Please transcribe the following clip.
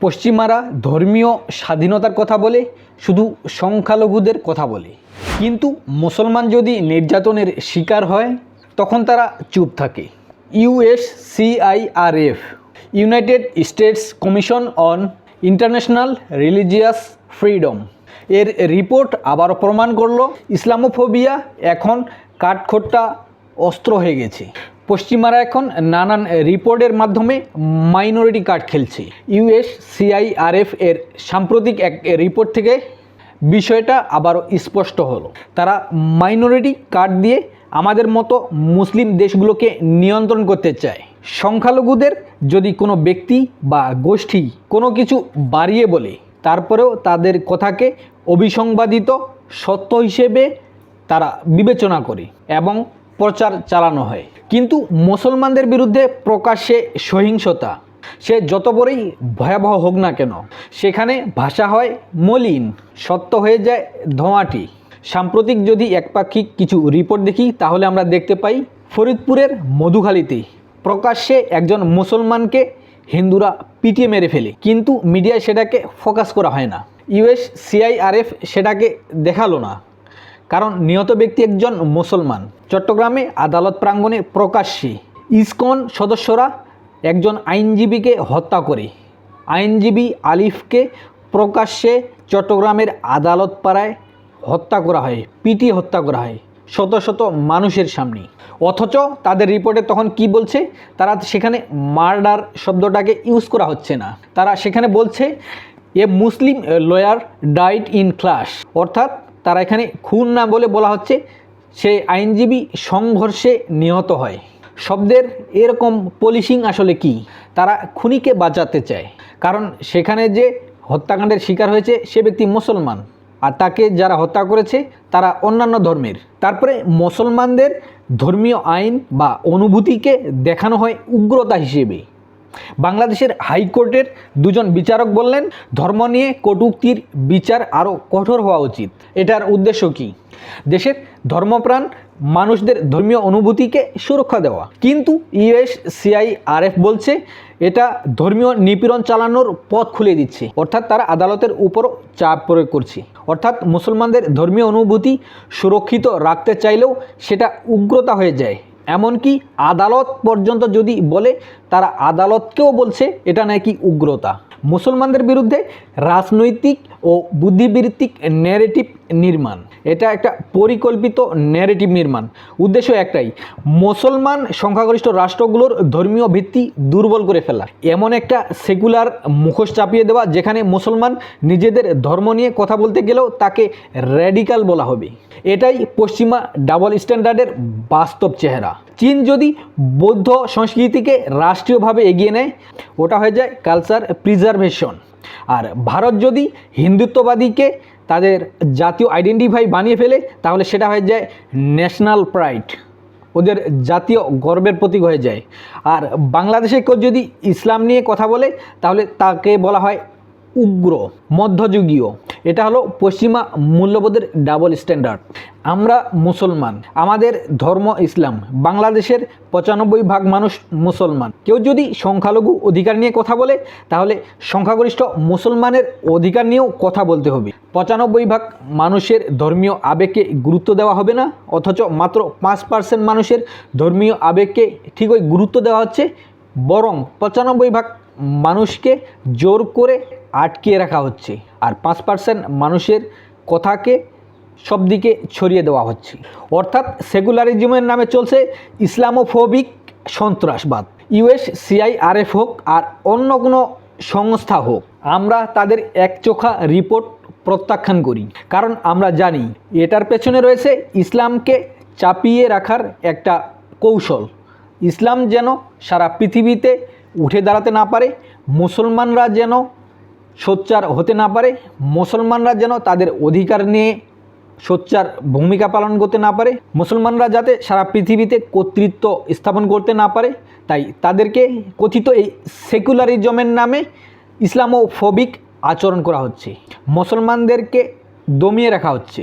পশ্চিমারা ধর্মীয় স্বাধীনতার কথা বলে, শুধু সংখ্যালঘুদের কথা বলে। কিন্তু মুসলমান যদি নির্যাতনের শিকার হয়, তখন তারা চুপ থাকে। US CIRF United States Commission on International Religious Freedom. এর রিপোর্ট আবারও প্রমাণ করল, ইসলামোফোবিয়া এখন কাঠখোট্টা অস্ত্র হয়ে গেছে। পশ্চিমারা এখন নানান রিপোর্টের মাধ্যমে মাইনরিটি কার্ড খেলছে। ইউএস সিআইআরএফ এর সাম্প্রতিক এক রিপোর্ট থেকে বিষয়টা আবারও স্পষ্ট হলো। তারা মাইনরিটি কার্ড দিয়ে আমাদের মতো মুসলিম দেশগুলোকে নিয়ন্ত্রণ করতে চায়। সংখ্যালঘুদের যদি কোনো ব্যক্তি বা গোষ্ঠী কোনো কিছু বাড়িয়ে বলে, তারপরেও তাদের কথাকে অবিসংবাদিত সত্য হিসেবে তারা বিবেচনা করে এবং প্রচার চালানো হয়। কিন্তু মুসলমানদের বিরুদ্ধে প্রকাশ্যে সহিংসতা, সে যত বড়ই ভয়াবহ হোক না কেন, সেখানে ভাষা হয় মলিন, সত্য হয়ে যায় ধোঁয়াটি। সাম্প্রতিক যদি একপাক্ষিক কিছু রিপোর্ট দেখি, তাহলে আমরা দেখতে পাই ফরিদপুরের মধুখালীতে প্রকাশ্যে একজন মুসলমানকে হিন্দুরা পিটিয়ে মেরে ফেলে। কিন্তু মিডিয়ায় সেটাকে ফোকাস করা হয় না। ইউএস, সিআইআরএফ সেটাকে দেখাল না। কারণ নিহত ব্যক্তি একজন মুসলমান। চট্টগ্রামে আদালত প্রাঙ্গণে প্রকাশ্যে ইসকন সদস্যরা একজন আইনজীবীকে হত্যা করে। আইনজীবী আলিফকে প্রকাশ্যে চট্টগ্রামের আদালত পাড়ায় হত্যা করা হয়, পিটি হত্যা করা হয় শত শত মানুষের সামনে। অথচ তাদের রিপোর্টে তখন কি বলছে? তারা সেখানে মার্ডার শব্দটাকে ইউজ করা হচ্ছে না। তারা সেখানে বলছে, a Muslim lawyer died in class. অর্থাৎ তারা এখানে খুন না বলে বলা হচ্ছে সে আইনজীবী সংঘর্ষে নিহত হয়। শব্দের এরকম পলিশিং আসলে কি? তারা খুনিকে বাঁচাতে চায়। কারণ সেখানে যে হত্যাকাণ্ডের শিকার হয়েছে সে ব্যক্তি মুসলমান। আর তাকে যারা হত্যা করেছে, তারা অন্যান্য ধর্মের। তারপরে মুসলমানদের ধর্মীয় আইন বা অনুভূতিকে দেখানো হয় উগ্রতা হিসেবে। বাংলাদেশের হাইকোর্টের দুজন বিচারক বললেন, ধর্ম নিয়ে কটূক্তির বিচার আরও কঠোর হওয়া উচিত। এটার উদ্দেশ্য কি? দেশের ধর্মপ্রাণ মানুষদের ধর্মীয় অনুভূতিকে সুরক্ষা দেওয়া। কিন্তু ইউএস সিআইআরএফ বলছে, এটা ধর্মীয় নিপীড়ন চালানোর পথ খুলে দিচ্ছে। অর্থাৎ তারা আদালতের উপরও চাপ প্রয়োগ করছে। অর্থাৎ মুসলমানদের ধর্মীয় অনুভূতি সুরক্ষিত রাখতে চাইলেও সেটা উগ্রতা হয়ে যায়। এমনকি আদালত পর্যন্ত যদি বলে, তারা আদালতকেও বলছে এটা নাকি উগ্রতা। মুসলমানদের বিরুদ্ধে রাজনৈতিক ও বুদ্ধিবৃত্তিক ন্যারেটিভ নির্মাণ। এটা একটা পরিকল্পিত ন্যারেটিভ নির্মাণ। উদ্দেশ্য একটাই, মুসলমান সংখ্যাগরিষ্ঠ রাষ্ট্রগুলোর ধর্মীয় ভিত্তি দুর্বল করে ফেলা। এমন একটা সেকুলার মুখোশ চাপিয়ে দেওয়া যেখানে মুসলমান নিজেদের ধর্ম নিয়ে কথা বলতে গেলেও তাকে র্যাডিক্যাল বলা হবে। এটাই পশ্চিমা ডাবল স্ট্যান্ডার্ডের বাস্তব চেহারা। চীন যদি বৌদ্ধ সংস্কৃতিকে রাষ্ট্রীয়ভাবে এগিয়ে নেয়, ওটা হয়ে যায় কালচার প্রিজার্ভেশন আর ভারত যদি হিন্দুত্ববাদীকে তাদের জাতীয় আইডেন্টিফাই বানিয়ে ফেলে, তাহলে সেটা হয়ে যায় ন্যাশনাল প্রাইড ওদের জাতীয় গর্বের প্রতীক হয়ে যায়। আর বাংলাদেশে কেউ যদি ইসলাম নিয়ে কথা বলে, তাহলে তাকে বলা হয় উগ্র, মধ্যযুগীয়। এটা হলো পশ্চিমা মূল্যবোধের ডাবল স্ট্যান্ডার্ড আমরা মুসলমান, আমাদের ধর্ম ইসলাম, বাংলাদেশের পঁচানব্বই ভাগ মানুষ মুসলমান। কেউ যদি সংখ্যালঘু অধিকার নিয়ে কথা বলে, তাহলে সংখ্যাগরিষ্ঠ মুসলমানের অধিকার নিয়েও কথা বলতে হবে। পঁচানব্বই ভাগ মানুষের ধর্মীয় আবেগকে গুরুত্ব দেওয়া হবে না, অথচ মাত্র পাঁচ পার্সেন্ট মানুষের ধর্মীয় আবেগকে ঠিকই গুরুত্ব দেওয়া হচ্ছে। বরং পঁচানব্বই ভাগ মানুষকে জোর করে আটকিয়ে রাখা হচ্ছে আর পাঁচ পার্সেন্ট মানুষের কথাকে সব দিকে ছড়িয়ে দেওয়া হচ্ছে। অর্থাৎ সেকুলারিজমের নামে চলছে ইসলামোফোবিক সন্ত্রাসবাদ। ইউএস সিআইআরএফ হোক আর অন্য কোনো সংস্থা হোক, আমরা তাদের একচোখা রিপোর্ট প্রত্যাখ্যান করি। কারণ আমরা জানি, এটার পেছনে রয়েছে ইসলামকে চাপিয়ে রাখার একটা কৌশল। ইসলাম যেন সারা পৃথিবীতে উঠে দাঁড়াতে না পারে, মুসলমানরা যেন সোচ্চার হতে না পারে, মুসলমানরা যেন তাদের অধিকার নিয়ে সোচ্চার ভূমিকা পালন করতে না পারে, মুসলমানরা যাতে সারা পৃথিবীতে কর্তৃত্ব স্থাপন করতে না পারে, তাই তাদেরকে কথিত এই সেকুলারিজমের নামে ইসলামোফোবিক আচরণ করা হচ্ছে। মুসলমানদেরকে দমিয়ে রাখা হচ্ছে।